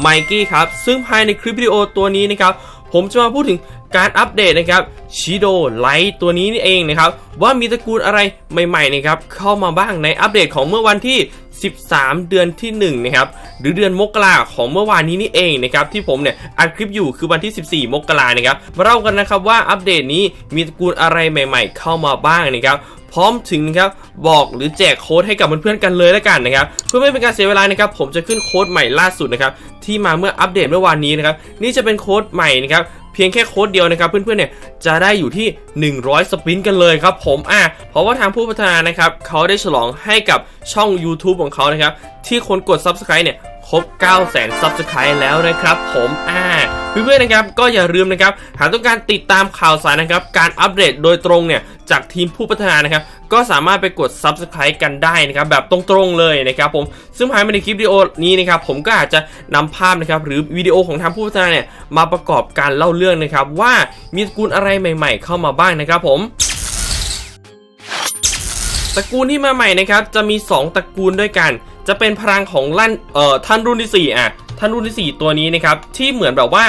ไมกี้ครับซึ่งภายในคลิปวิดีโอตัวนี้นะครับผมจะมาพูดถึงการอัปเดตนะครับชิโดไลท์ตัวนี้นี่เองนะครับว่ามีตระกูลอะไรใหม่ๆนะครับเข้ามาบ้างในอัปเดตของเมื่อวันที่ 13 เดือนที่1นะครับหรือเดือนมกราของเมื่อวานนี้นี่เองนะครับที่ผมเนี่ยอัดคลิปอยู่คือวันที่ 14 มกรานะครับมาเล่ากันนะครับว่าอัปเดตนี้มีตระกูลอะไรใหม่ ๆ เข้ามาบ้างนะครับ พร้อมถึงนะครับบอกหรือแจกโค้ดให้กับเพื่อนๆกันเลยแล้วกันนะครับเพื่อไม่เป็นการเสียเวลานะครับผมจะขึ้นโค้ดใหม่ล่าสุดนะครับที่มาเมื่ออัปเดตเมื่อวานนี้นะครับนี่จะเป็นโค้ดใหม่นะครับเพียงแค่โค้ดเดียวนะครับเพื่อนๆเนี่ยจะได้อยู่ที่ 100 สปินกันเลยครับผมอะเพราะว่าทางผู้พัฒนานะครับเขาได้ฉลองให้กับช่อง YouTube ของเขานะครับที่คนกด Subscribe เนี่ยครบ 9 0 0 0 0 0 Subscribe แล้วนะครับผมอ่า เพื่อนๆนะครับก็อย่าลืมนะครับหากต้องการติดตามข่าวสารนะครับการอัปเดตโดยตรงเนี่ยจากทีมผู้พัฒนานะครับก็สามารถไปกด Subscribe กันได้นะครับแบบตรงๆเลยนะครับผมซึ่งภายในคลิปวิดีโอนี้นะครับผมก็อาจจะนำภาพนะครับหรือวิดีโอของทางผู้พัฒนาเนี่ยมาประกอบการเล่าเรื่องนะครับว่ามีตระกูลอะไรใหม่ ๆ เข้ามาบ้างนะครับผมตระกูลที่มาใหม่นะครับจะมี 2 ตระกูลด้วยกัน จะเป็นพลังของลั่นเอ่อท่านรุ่นที่ 4 อะ ท่านรุ่นที่ 4 ตัวนี้นะครับที่เหมือนแบบว่า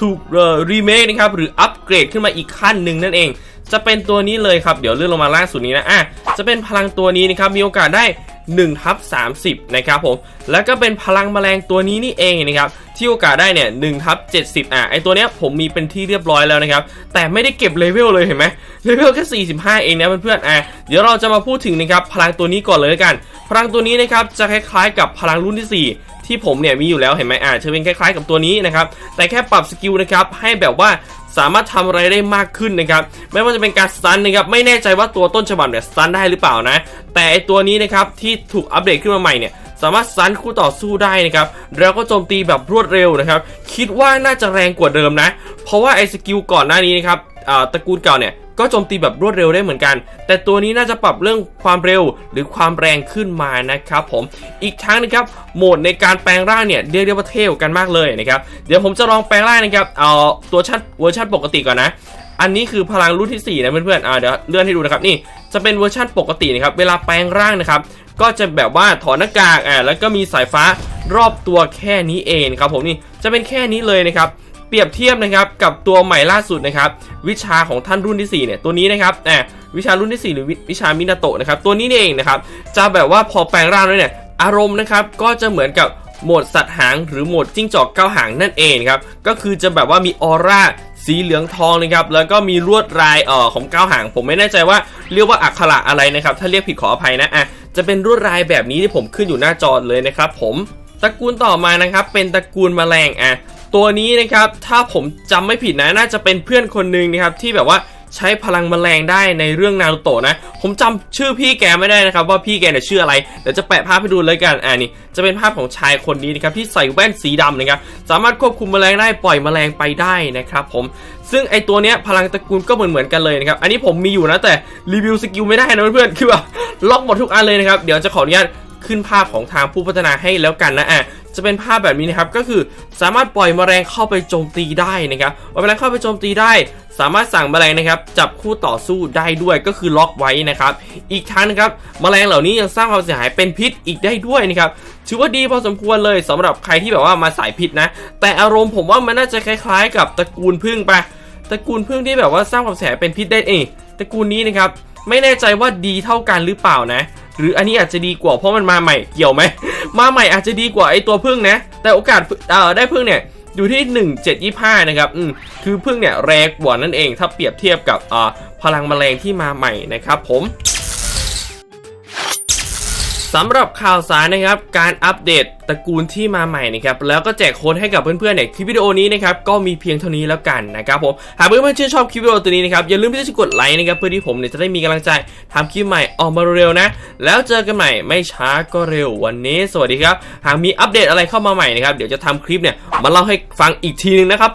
ถูกเอ่อรีเมคนะครับหรืออัปเกรดขึ้นมาอีกขั้นหนึ่งนั่นเอง จะเป็นตัวนี้เลยครับ เดี๋ยวเลื่อนลงมาล่าสุดนี้นะอะจะเป็นพลังตัวนี้นะครับมีโอกาสได้1ทับ30 นะครับผม แล้วก็เป็นพลังแมลงตัวนี้นี่เองนะครับ ที่โอกาสได้เนี่ย1ทับ70 อะ ไอตัวเนี้ยผมมีเป็นที่เรียบร้อยแล้วนะครับ แต่ไม่ได้เก็บเลเวลเลยเห็นไหมเลเวลแค่45 เองนะเพื่อนๆ อะ เดี๋ยวเราจะมาพูดถึงนะครับพลังตัวนี้ก่อนเลยละกัน พลังตัวนี้นะครับจะคล้ายๆ กับพลังรุ่นที่ 4 ที่ผมเนี่ยมีอยู่แล้วเห็นไหมอ่าจะเป็นคล้ายๆ กับตัวนี้นะครับแต่แค่ปรับสกิลนะครับให้แบบว่าสามารถทำอะไรได้มากขึ้นนะครับ ไม่ว่าจะเป็นการสตันนะครับ ไม่แน่ใจว่าตัวต้นฉบับเนี่ยสตันได้หรือเปล่านะ แต่ไอตัวนี้นะครับที่ถูกอัปเดตขึ้นมาใหม่เนี่ยสามารถซันคู่ต่อสู้ได้นะครับ แล้วก็โจมตีแบบรวดเร็วนะครับ คิดว่าน่าจะแรงกว่าเดิมนะ เพราะว่าไอสกิลก่อนหน้านี้นะครับ ตระกูลเก่าเนี่ยก็โจมตีแบบรวดเร็วได้เหมือนกัน แต่ตัวนี้น่าจะปรับเรื่องความเร็วหรือความแรงขึ้นมานะครับผม อีกทั้งนะครับ โหมดในการแปลงร่างเนี่ยเรียกได้ว่าเท่กันมากเลยนะครับ เดี๋ยวผมจะลองแปลงร่างนะครับ เอาตัวชัดเวอร์ชันปกติก่อนนะ อันนี้คือพลังรุ่นที่4นะเพื่อนๆ อ่าเดี๋ยวเลื่อนให้ดูนะครับนี่ จะเป็นเวอร์ชันปกตินะครับ เวลาแปลงร่างนะครับ ก็จะแบบว่าถอดหน้ากาก อ่า แล้วก็มีสายฟ้ารอบตัวแค่นี้เองครับผมนี่ จะเป็นแค่นี้เลยนะครับ เปรียบเทียบนะครับกับตัวใหม่ล่าสุดนะครับวิชาของท่านรุ่นที่4เนี่ยตัวนี้นะครับอ่าวิชารุ่นที่ 4 หรือวิวิชามินาโตะนะครับตัวนี้นี่เองนะครับจะแบบว่าพอแปลงร่างแล้วเนี่ยอารมณ์นะครับก็จะเหมือนกับโหมดสัตว์หางหรือโหมดจิ้งจอกเก้าหางนั่นเองครับก็คือจะแบบว่ามีออร่าสีเหลืองทองนะครับแล้วก็มีลวดลายเอ่อของเก้าหาง ผมไม่แน่ใจว่าเรียกว่าอักขระอะไรนะครับถ้าเรียกผิดขออภัยนะอะจะเป็นลวดลายแบบนี้ที่ผมขึ้นอยู่หน้าจอเลยนะครับผมตระกูลต่อมานะครับเป็นตระกูลแมลงอะ ตัวนี้นะครับถ้าผมจำไม่ผิดนะน่าจะเป็นเพื่อนคนหนึ่งนะครับที่แบบว่าใช้พลังแมลงได้ในเรื่องนารูโตะนะ ผมจำชื่อพี่แกไม่ได้นะครับ ว่าพี่แกเนี่ยชื่ออะไร เดี๋ยวจะแปะภาพให้ดูเลยกัน อ่านี่จะเป็นภาพของชายคนนี้นะครับที่ใส่แว่นสีดำนะครับ สามารถควบคุมแมลงได้ปล่อยแมลงไปได้นะครับผม ซึ่งไอตัวเนี้ยพลังตระกูลก็เหมือนเหมือนๆกันเลยนะครับ อันนี้ผมมีอยู่นะแต่รีวิวสกิลไม่ได้นะเพื่อนๆ คือแบบล็อกหมดทุกอันเลยนะครับ เดี๋ยวจะขออนุญาตขึ้นภาพของทางผู้พัฒนาให้แล้วกันนะอะ จะเป็นภาพแบบนี้นะครับก็คือสามารถปล่อยแมลงเข้าไปโจมตีได้นะครับพอแมลงเข้าไปโจมตีได้ สามารถสั่งแมลงนะครับจับคู่ต่อสู้ได้ด้วยก็คือล็อกไว้นะครับอีกทั้งนะครับแมลงเหล่านี้ยังสร้างความเสียหายเป็นพิษอีกได้ด้วยนะครับถือว่าดีพอสมควรเลยสำหรับใครที่แบบว่ามาสายพิษนะ แต่อารมณ์ผมว่ามันน่าจะคล้ายๆ กับตระกูลพึ่งไปตระกูลพึ่งที่แบบว่าสร้างความเสียหายเป็นพิษได้เองตระกูลนี้นะครับไม่แน่ใจว่าดีเท่ากันหรือเปล่านะ หรืออันนี้อาจจะดีกว่าเพราะมันมาใหม่เกี่ยวไหม มาใหม่อาจจะดีกว่าไอตัวพึ่งนะ แต่โอกาสเอ่อได้พึ่งเนี่ยอยู่ที่ 1725 นะครับ อืม คือพึ่งเนี่ยแรงกว่านั่นเอง ถ้าเปรียบเทียบกับอ่าพลังแมลงที่มาใหม่นะครับผม สำหรับข่าวสารนะครับการอัปเดตตระกูลที่มาใหม่นะครับแล้วก็แจกโค้ดให้กับเพื่อนๆเนี่ยคลิปวิดีโอนี้นะครับก็มีเพียงเท่านี้แล้วกันนะครับผมหากเพื่อนๆชื่นชอบคลิปวิดีโอตัวนี้นะครับอย่าลืมที่จะกดไลค์นะครับเพื่อที่ผมเนี่ยจะได้มีกำลังใจทำคลิปใหม่ออกมาเร็วๆนะ แล้วเจอกันใหม่ไม่ช้าก็เร็ววันนี้ สวัสดีครับหากมีอัปเดตอะไรเข้ามาใหม่นะครับเดี๋ยวจะทำคลิปเนี่ยมาเล่าให้ฟังอีกทีนึงนะครับ